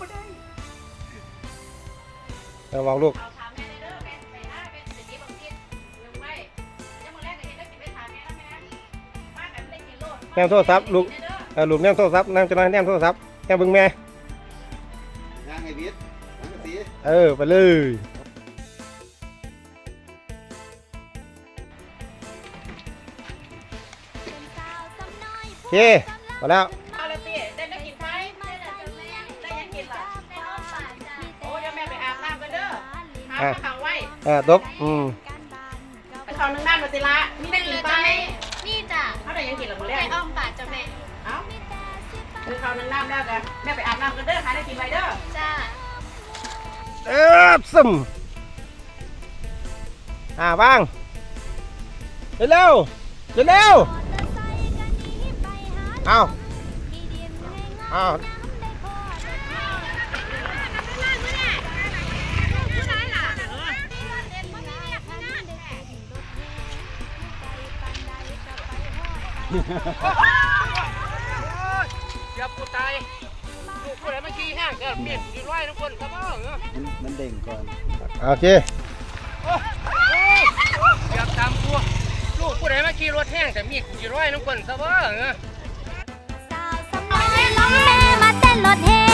บ่ได้ระวังลูก เอาถามแม่เด้อแม่ไปหน้าเป็นสิกี้บางทีลืมไว้ยังมื้อแรกก็เห็นได้สิไปถามแม่นะแม่มากันได้กินโลดแนมโทรศัพท์ลูก เออลูกแนมโทรศัพท์นั่งจะนั่งแนมโทรศัพท์แนมเบิ่งแม่งานไงวิทย์งานสีเออ ไปเลยโอเคมาแล้ว หาข้าวไว้เออตบอืมไปเข้านึงน้ำมาสิละมีได้กินไปนี่จ้ะเขาได้ยังกินหรือมื้อแรไก่กอ้อมปากจ้ะแม่เอ้าคือเข้านึงน้ำแล้วกันแม่ไปอาบน้ำกันเด้อหาได้กินไว้เด้อจ้าเออซึมอ่าบ้างเร็วเร็วเร็วเร็วเอาเอา เกือบกูตายลูกกูเลยเมื่อกี้แห้งเกือบเมียนอยู่ร้อยทุกคนครับพ่อเออมันมันเด้งก่อนโอเคเกือบตามกูลูกกูเลยเมื่อกี้รถแห้งแต่มีดกูอยู่ร้อยทุกคนครับพ่อเออ สาวสำน้อยล้อมแม่มาเต้นรถแห่